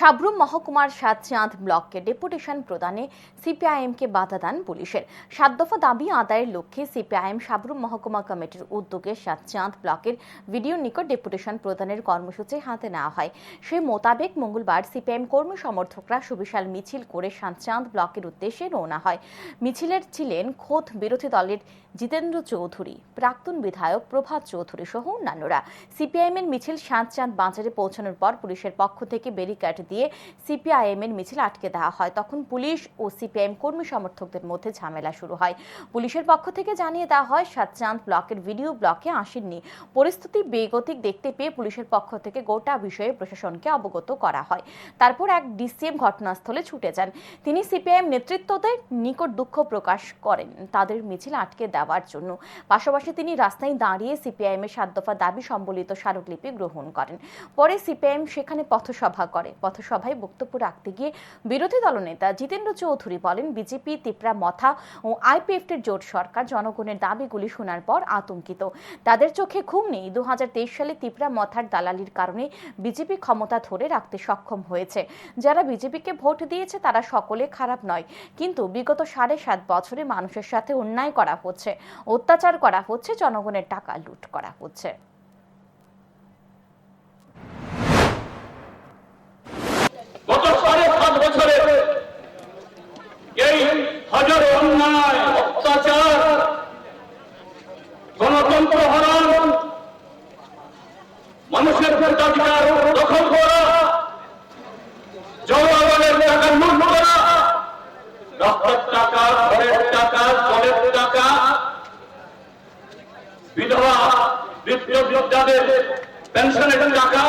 সাবরুম মহকুমার সাতচাঁদ ব্লককে ডেপুটেশন প্রদানে সিপিআইএমকে বাধা দেন পুলিশের। সাত দফা দাবি আদায়ের লক্ষ্যে সিপিআইএম সাবরুম মহকুমা কমিটির উদ্যোগে সাতচাঁদ ব্লকের ভিডিও নিকট ডেপুটেশন প্রদানের কর্মসূচি হাতে নেওয়া হয়। সেই মোতাবেক মঙ্গলবার সিপিআইএম কর্মী সমর্থকরা সুবিশাল মিছিল করে সাতচাঁদ ব্লকের উদ্দেশ্যে রওনা হয়। মিছিলের ছিলেন খোদ বিরোধী দলের জিতেন্দ্র চৌধুরী, প্রাক্তন বিধায়ক প্রভাত চৌধুরী সহ অন্যান্যরা। সিপিআইএম এর মিছিল সাতচাঁদ বাজারে পৌঁছানোর পর পুলিশের পক্ষ থেকে ব্যারিকেড দিয়ে সিপিআইএম এর মিছিল আটকে দেওয়া হয়। তখন পুলিশ ও সিপিআইএম কর্মী সমর্থকদের মধ্যে ঝামেলা শুরু হয়। পুলিশের পক্ষ থেকে জানিয়ে দেওয়া হয়, সাতচাঁদ ব্লকের ভিডিও ব্লকে আসেননি। পরিস্থিতি বেগতিক দেখতে পেয়ে পুলিশের পক্ষ থেকে গোটা বিষয়ে প্রশাসনকে অবগত করা হয়। তারপর এক ডিসিএম ঘটনাস্থলে ছুটে যান। তিনি সিপিআইএম নেতৃত্বদের নিকট দুঃখ প্রকাশ করেন তাদের মিছিল আটকে দেওয়ার জন্য। পাশাপাশি তিনি রাস্তায় দাঁড়িয়ে সিপিআইএম এর সাত দফা দাবি সম্বলিত স্মারকলিপি গ্রহণ করেন। পরে সিপিআইএম সেখানে পথসভা করে। পথসভায় বক্তব্য রাখতে গিয়ে বিরোধী দলনেতা জিতেন্দ্র চৌধুরী বলেন, বিজেপি তিপ্রা মথা ও আইপিএফটির জোট সরকার জনগণের দাবিগুলি শোনার পর আতঙ্কিত। তাদের চোখে ঘুম নেই। দুই হাজার তেইশ সালে তিপ্রা মথার দালালির কারণে বিজেপি ক্ষমতা ধরে রাখতে সক্ষম হয়েছে। যারা বিজেপিকে ভোট দিয়েছে তারা সকলে খারাপ নয়। কিন্তু বিগত সাড়ে সাত বছরে মানুষের সাথে অন্যায় করা হচ্ছে, অত্যাচার করা হচ্ছে, জনগণের টাকা লুট করা হচ্ছে গত সাড়ে সাত বছরে এই হাজারো অন্যায় অত্যাচার গণতন্ত্র হরণ মানুষের ভোটাধিকার দখল করা। জনগণের টাকা লুট করা রক্তের টাকা, ঘরের টাকা, জলের টাকা। বিধবা, বৃদ্ধ, বৃদ্ধাদের পেনশনের টাকা।